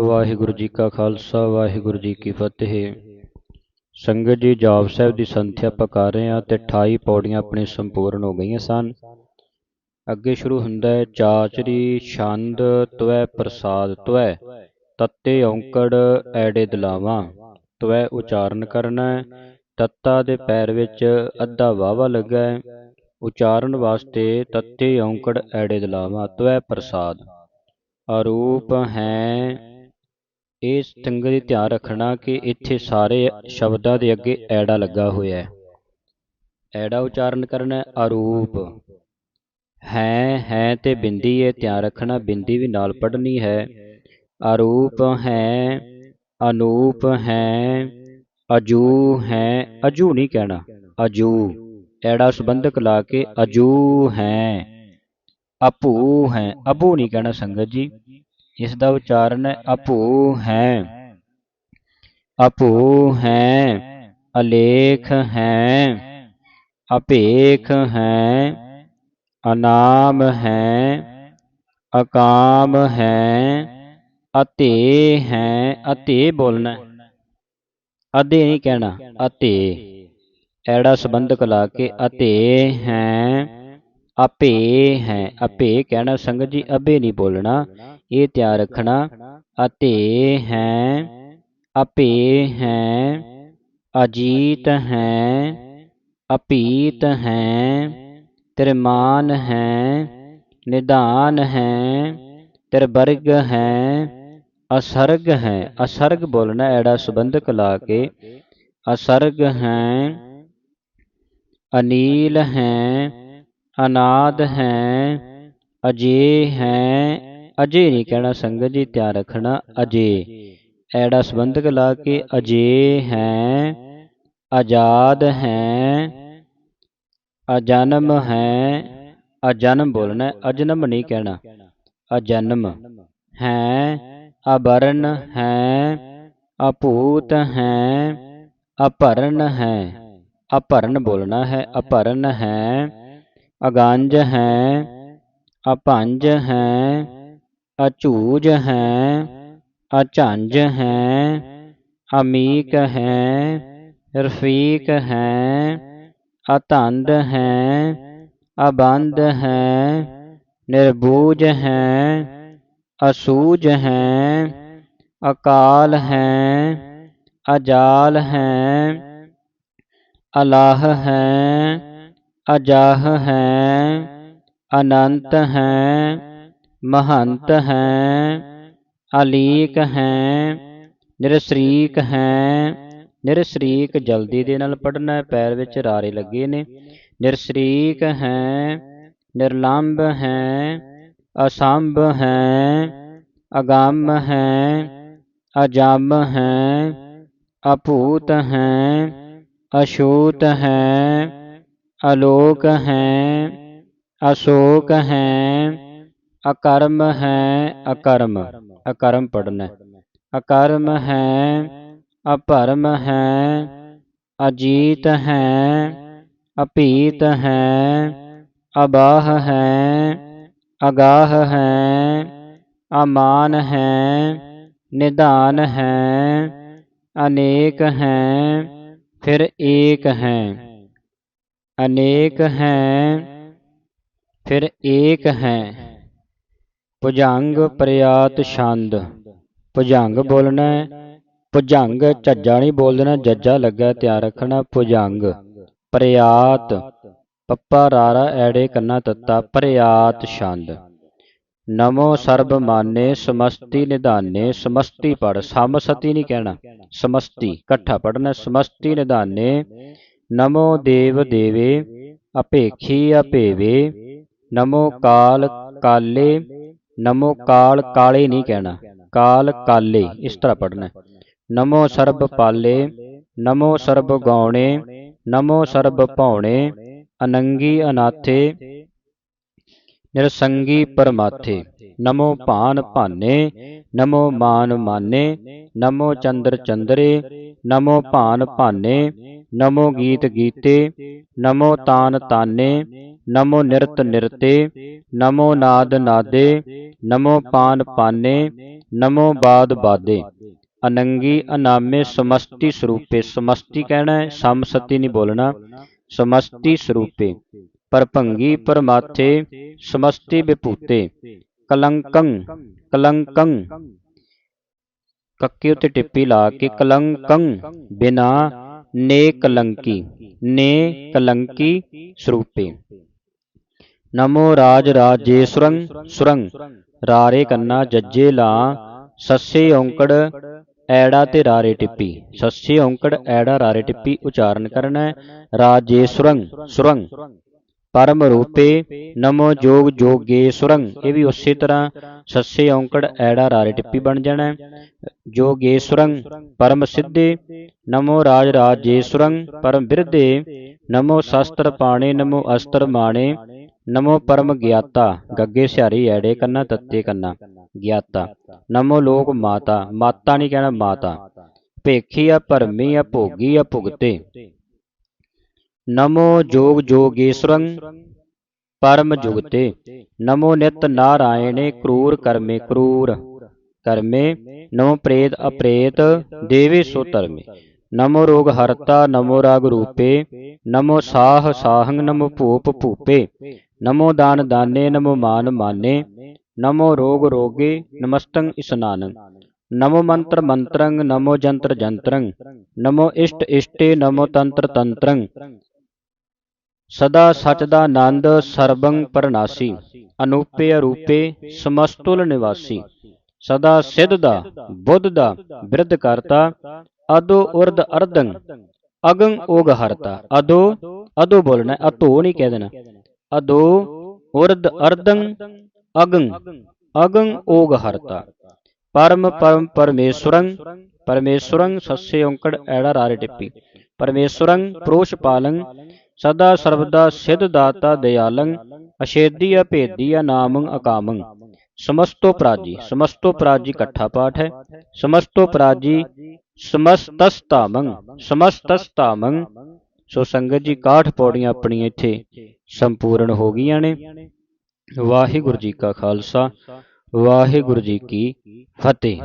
ਵਾਹਿਗੁਰੂ ਜੀ ਕਾ ਖਾਲਸਾ, ਵਾਹਿਗੁਰੂ ਜੀ ਕੀ ਫਤਿਹ। ਸੰਗਤ ਜੀ, ਜਾਪ ਸਾਹਿਬ ਦੀ ਸੰਥਿਆ ਆਪਾਂ ਕਰ ਰਹੇ ਹਾਂ ਤੇ 28 ਪੌੜੀਆਂ ਆਪਣੀ ਸੰਪੂਰਨ ਹੋ ਗਈਆਂ ਸਨ। ਅੱਗੇ ਸ਼ੁਰੂ ਹੁੰਦਾ ਹੈ ਚਾਚਰੀ ਛੰਦ ਤਵੈ, ਪ੍ਰਸਾਦ ਤਵੈ, ਤੱਤੇ ਔਂਕੜ ਐੜੇ ਦਲਾਵਾਂ, ਤਵੈ ਉਚਾਰਨ ਕਰਨਾ ਤੱਤਾ ਦੇ ਪੈਰ ਵਿੱਚ ਅੱਧਾ ਵਾਵਾ ਲੱਗਾ ਹੈ, ਉਚਾਰਨ ਵਾਸਤੇ ਤੱਤੇ ਔਂਕੜ ਐੜੇ ਦਲਾਵਾਂ, ਤਵੈ ਪ੍ਰਸਾਦ। ਆਰੂਪ ਹੈ ਇਹ ਸੰਗਤ ਦੀ ਧਿਆਨ ਰੱਖਣਾ ਕਿ ਇੱਥੇ ਸਾਰੇ ਸ਼ਬਦਾਂ ਦੇ ਅੱਗੇ ਐੜਾ ਲੱਗਾ ਹੋਇਆ ਹੈ। ਐੜਾ ਉਚਾਰਨ ਕਰਨਾ ਹੈ, ਅਰੂਪ। ਹੈ ਹੈ ਤੇ ਬਿੰਦੀ ਹੈ, ਧਿਆਨ ਰੱਖਣਾ, ਬਿੰਦੀ ਵੀ ਨਾਲ ਪੜ੍ਹਨੀ ਹੈ। ਅਰੂਪ ਹੈ, ਅਨੂਪ ਹੈ, ਅਜੂ ਹੈ, ਅਜੂ ਨਹੀਂ ਕਹਿਣਾ, ਅਜੂ। ਐੜਾ ਸੰਬੰਧਕ ਲਾ ਕੇ ਅਜੂ ਹੈ, ਅਪੂ ਹੈ, ਅਬੂ ਨਹੀਂ ਕਹਿਣਾ ਸੰਗਤ ਜੀ। ਇਸ ਦਾ ਉਚਾਰਨ ਹੈ ਅਪੂ ਹੈ। ਅਪੂ ਹੈ। ਅਲੇਖ ਹੈ। ਅਪੇਖ ਹੈ। ਅਨਾਮ ਹੈ। ਅਕਾਮ ਹੈ। ਅਤੇ ਹੈ। ਅਤੇ ਬੋਲਣਾ। ਅਦੇ ਨਹੀਂ ਕਹਿਣਾ। ਅਤੇ। ਐੜਾ ਸੰਬੰਧਕ ਲਾ ਕੇ ਅਤੇ ਹੈ। ਆਪੇ ਹੈ, ਆਪੇ ਕਹਿਣਾ ਸੰਗਤ ਜੀ, ਅਬੇ ਨਹੀਂ ਬੋਲਣਾ। ਇਹ ਧਿਆਨ ਰੱਖਣਾ ਅਤੇ ਹੈ, ਆਪੇ ਹੈ, ਅਜੀਤ ਹੈ, ਅਪੀਤ ਹੈ, ਤਿਰਮਾਨ ਹੈ ਨਿਦਾਨ ਹੈ ਤਿਰਬਰਗ ਹੈ, ਅਸਰਗ ਹੈ। ਅਸਰਗ ਬੋਲਣਾ ਐੜਾ ਸੰਬੰਧਕ ਲਾ ਕੇ। ਅਸਰਗ ਹੈ, ਅਨੀਲ ਹੈ ਅਨਾਦ ਹੈ, ਅਜੇ ਹੈ, ਅਜੇ ਨਹੀਂ ਕਹਿਣਾ ਸੰਗਤ ਜੀ, ਧਿਆਨ ਰੱਖਣਾ ਅਜੇ। ਐੜਾ ਸੰਬੰਧਕ ਲਾ ਕੇ ਅਜੇ ਹੈ, ਆਜ਼ਾਦ ਹੈ, ਅਜਨਮ ਹੈ, ਅਜਨਮ ਬੋਲਣਾ ਅਜਨਮ ਨਹੀਂ ਕਹਿਣਾ। ਅਜਨਮ ਹੈ ਅਬਰਨ ਹੈ, ਅਭੂਤ ਹੈ ਅਪਰਨ ਹੈ ਅਪਰਨ ਬੋਲਣਾ ਹੈ ਅਪਰਨ ਹੈ ਅਗੰਜ ਹੈ, ਅਪੰਜ ਹੈ ਅਝੂਜ ਹੈ ਅਝੰਜ ਹੈ, ਅਮੀਕ ਹੈ, ਰਫੀਕ ਹੈ, ਅਤੰਦ ਹੈ ਅਬੰਦ ਹੈ ਨਿਰਬੂਜ ਹੈ, ਅਸੂਜ ਹੈ, ਅਕਾਲ ਹੈ, ਅਜਾਲ ਹੈ, ਅਲਾਹ ਹੈ ਅਜਾਹ ਹੈ, ਅਨੰਤ ਹੈ, ਮਹੰਤ ਹੈ, ਅਲੀਕ ਹੈ, ਨਿਰਸਰੀਕ ਹੈ, ਨਿਰਸਰੀਕ ਜਲਦੀ ਦੇ ਨਾਲ ਪੜਨਾ ਹੈ, ਪੈਰ ਵਿੱਚ ਰਾਰੇ ਲੱਗੇ ਨੇ। ਨਿਰਸਰੀਕ ਹੈ ਨਿਰਲੰਭ ਹੈ, ਅਸੰਭ ਹੈ, ਅਗੰਮ ਹੈ, ਅਜਮ ਹੈ, ਅਭੂਤ ਹੈ ਅਸ਼ੂਤ ਹੈ ਅਲੋਕ ਹੈ, ਅਸ਼ੋਕ ਹੈ, ਅਕਰਮ ਹੈ, ਅਕਰਮ। ਅਕਰਮ ਪੜਨਾ ਅਕਰਮ ਹੈ, ਅਪਰਮ ਹੈ, ਅਜੀਤ ਹੈ, ਅਪੀਤ ਹੈ, ਅਬਾਹ ਹੈ, ਅਗਾਹ ਹੈ, ਅਮਾਨ ਹੈ, ਨਿਧਾਨ ਹੈ, ਅਨੇਕ ਹੈ, ਫਿਰ ਏਕ ਹੈ। ਅਨੇਕ ਹੈ, ਫਿਰ ਏਕ ਹੈ। ਭੁਜੰਗ ਪ੍ਰਿਆਤ ਛੰਦ, ਭੁਜੰਗ ਬੋਲਣਾ, ਭੁਜੰਗ ਝੱਜਾ ਨਹੀਂ ਬੋਲਣਾ ਜੱਜਾ ਲੱਗਾ ਧਿਆਨ ਰੱਖਣਾ, ਭੁਜੰਗ ਪ੍ਰਿਆਤ ਪੱਪਾ ਰਾਰਾ ਐੜੇ ਕੰਨਾ ਤੱਤਾ ਪ੍ਰਿਆਤ ਛੰਦ। ਨਮੋ ਸਰਬ ਮਾਨੇ, ਸਮਸਤੀ ਨਿਧਾਨੇ, ਸਮਸਤੀ ਪੜ ਸਮਸਤੀ ਨਹੀਂ ਕਹਿਣਾ, ਸਮਸਤੀ, ਇਕੱਠਾ ਪੜਨਾ ਸਮਸਤੀ ਨਿਧਾਨੇ ਨਮੋ ਦੇਵ ਦੇਵੇ, ਅਪੇਖੀ ਅਪੇਵੇ, ਨਮੋ ਕਾਲ ਕਾਲੇ, ਨਮੋ ਕਾਲ ਕਾਲੇ ਨਹੀਂ ਕਹਿਣਾ, ਕਾਲ ਕਾਲੇ, ਇਸ ਤਰ੍ਹਾਂ ਪੜਨਾ ਨਮੋ ਸਰਬ ਪਾਲੇ, ਨਮੋ ਸਰਬ ਗਾਉਣੇ, ਨਮੋ ਸਰਬ ਭਾਉਣੇ, ਅਨੰਗੀ ਅਨਾਥੇ, ਨਿਰਸੰਗੀ ਪਰਮਾਥੇ, ਨਮੋ ਭਾਨ ਭਾਨੇ, ਨਮੋ ਮਾਨ ਮਾਨੇ, ਨਮੋ ਚੰਦਰ ਚੰਦਰੇ, ਨਮੋ ਭਾਨ ਭਾਨੇ ਨਮੋ ਗੀਤ ਗੀਤੇ ਨਮੋ ਤਾਨ ਤਾਨੇ ਨਮੋ ਨਿਰਤ ਨਿਰਤੇ ਨਮੋ ਨਾਦ ਨਾਦੇ ਨਮੋ ਪਾਨ ਪਾਨੇ ਨਮੋ ਬਾਦ ਬਾਦੇ ਅਨੰਗੀ ਅਨਾਮੇ ਸਮਸਤੀ ਸਰੂਪੇ ਸਮਸਤੀ ਕਹਿਣਾ ਹੈ ਸਮਸਤੀ ਨਹੀਂ ਬੋਲਣਾ ਸਮਸਤੀ ਸਰੂਪੇ। ਪਰਭੰਗੀ ਪਰਮਾਥੇ ਸਮਸਤੀ ਵਿਭੂਤੇ ਕਲੰਕੰ ਕਲੰਕੰ ਕੱਕੇ ਉੱਤੇ ਟਿੱਪੀ ਲਾ ਕੇ ਕਲੰਕੰ ਬਿਨਾ ਨੇ ਕਲੰਕੀ ਨੇ ਕਲੰਕੀ ਸਰੂਪੇ ਨਮੋ ਰਾਜ ਰਾਜੇਸ਼ਵਰੰ ਸੁਰੰ ਰਾਰੇ ਕੰਨਾ ਜੱਜੇ ਲਾ ਸੱਸੇ ਔਂਕੜ ਐੜਾ ਤੇ ਰਾਰੇ ਟਿੱਪੀ ਸੱਸੇ ਔਂਕੜ ਐੜਾ ਰਾਰੇ ਟਿੱਪੀ ਉਚਾਰਨ ਕਰਨਾ ਹੈ ਰਾਜੇਸ਼ਵਰੰ ਸੁਰੰ ਪਰਮ ਰੂਪੇ ਨਮੋ ਜੋਗ ਜੋਗੇਸ਼ਵਰੰ ਇਹ ਵੀ ਉਸੇ ਤਰ੍ਹਾਂ ਸੱਸੇ ਔਂਕੜ ਐੜਾ ਰਾਰੇ ਟਿੱਪੀ ਬਣ ਜਾਣਾ। ਹੈ ਜੋਗੇਸ਼ਵਰੰ ਪਰਮ ਸਿੱਧੇ ਨਮੋ ਰਾਜ ਰਾਜੇਸ਼ਵਰੰ ਪਰਮ ਬਿਰਧੇ ਨਮੋ ਸ਼ਸਤਰ ਪਾਣੇ ਨਮੋ ਅਸਤਰ ਮਾਣੇ ਨਮੋ ਪਰਮ ਗਿਆਤਾ ਗੱਗੇ ਸਿਹਾਰੀ ਐੜੇ ਕੰਨਾ ਤੱਤੇ ਕੰਨਾ ਗਿਆਤਾ। ਨਮੋ ਲੋਕ ਮਾਤਾ ਮਾਤਾ ਨਹੀਂ ਕਹਿਣਾ ਮਾਤਾ ਭੇਖੀ ਆ ਭਰਮੀ ਆ ਭੋਗੀ ਆ ਭੁਗਤੇ। ਨਮੋ ਜੋਗ ਜੋਗੇਸ਼ਵਰੰ, ਪਰਮ ਜੁਗਤੇ। ਨਮੋ ਨਿਤ ਨਾਰਾਇਣੇ ਕਰੂਰ ਕਰਮੇ ਕਰੂਰ। ਕਰਮੇ ਨਮੋ ਪ੍ਰੇਤ ਅਪ੍ਰੇਤ, ਦੇਵੇ ਸੋ ਧਰਮੇ। ਨਮੋ ਰੋਗ ਹਰਤਾ, ਨਮੋ ਰਾਗ ਰੂਪੇ। ਨਮੋ ਸਾਹ ਸਾਹੰ ਨਮੋ ਭੂਪ ਭੂਪੇ। ਨਮੋ ਦਾਨ ਦਾਨੇ, ਨਮੋ ਮਾਨ ਮਾਨੇ। ਨਮੋ ਰੋਗ ਰੋਗੇ ਨਮਸਤੰ ਇਸਨਾਨੰ। ਨਮੋ ਮੰਤਰ ਮੰਤਰੰ ਨਮੋ ਜੰਤਰ ਜੰਤਰੰ ਨਮੋ ਇਸ਼ਟ ਇਸ਼ਟੇ ਨਮੋ ਤੰਤਰ ਤੰਤਰੰ ਸਦਾ ਸਚ ਦਾ ਆਨੰਦ ਸਰਬੰ ਪਰਨਾਸੀ ਅਨੂਪੇ ਅਰੂਪੇ ਸਮਸਤੁਲ ਨਿਵਾਸੀ। ਸਦਾ ਸਿੱਧ ਦਾ ਬੁੱਧ ਦਾ ਬਿਰਧ ਕਰਤਾ ਅਦੋ ਉਰਦ ਅਰਧੰ ਅਗੰ ਓਗ ਹਰਤਾ। ਅਦੋ ਅਦੋ ਬੋਲਣਾ ਹੈ, ਨਹੀਂ ਕਹਿ ਦੇਣਾ। ਅਦੋ ਉਰਦ ਅਰਧੰ ਅਗੰ ਅਗੰ ਓਗ ਹਰਤਾ। ਪਰਮ ਪਰਮ ਪਰਮੇਸ਼ਵਰੰ ਪਰਮੇਸ਼ਵਰੰ ਸੱਸੇ ਔਂਕੜ ਐੜਾ ਰਾਰੇ ਟਿੱਪੀ। ਪਰਮੇਸ਼ਵਰੰ ਪ੍ਰੋਸ਼ ਪਾਲੰ ਸਦਾ ਸਰਬਦਾ ਸਿਧ ਦਾਤਾ ਦਿਆਲੰ ਅਛੇਦੀ ਅਭੇਦੀ ਨਾਮੰ ਅਕਾਮੰ। ਸਮਸਤੋ ਪ੍ਰਾਜੀ ਸਮਸਤੋ ਪ੍ਰਾਜੀ ਇਕੱਠਾ ਪਾਠ ਹੈ। ਸਮਸਤੋ ਪ੍ਰਾਜੀ ਸਮਸਤਸਤਾਮੰ ਸਮਸਤਸਤਾਮੰ। ਸੋ ਸੰਗਤ ਜੀ 61 ਪੌੜੀਆਂ ਆਪਣੀਆਂ ਇੱਥੇ ਸੰਪੂਰਨ ਹੋ ਗਈਆਂ ਨੇ। ਵਾਹਿਗੁਰੂ ਜੀ ਕਾ ਖਾਲਸਾ। ਵਾਹਿਗੁਰੂ ਜੀ ਕੀ ਫਤਿਹ।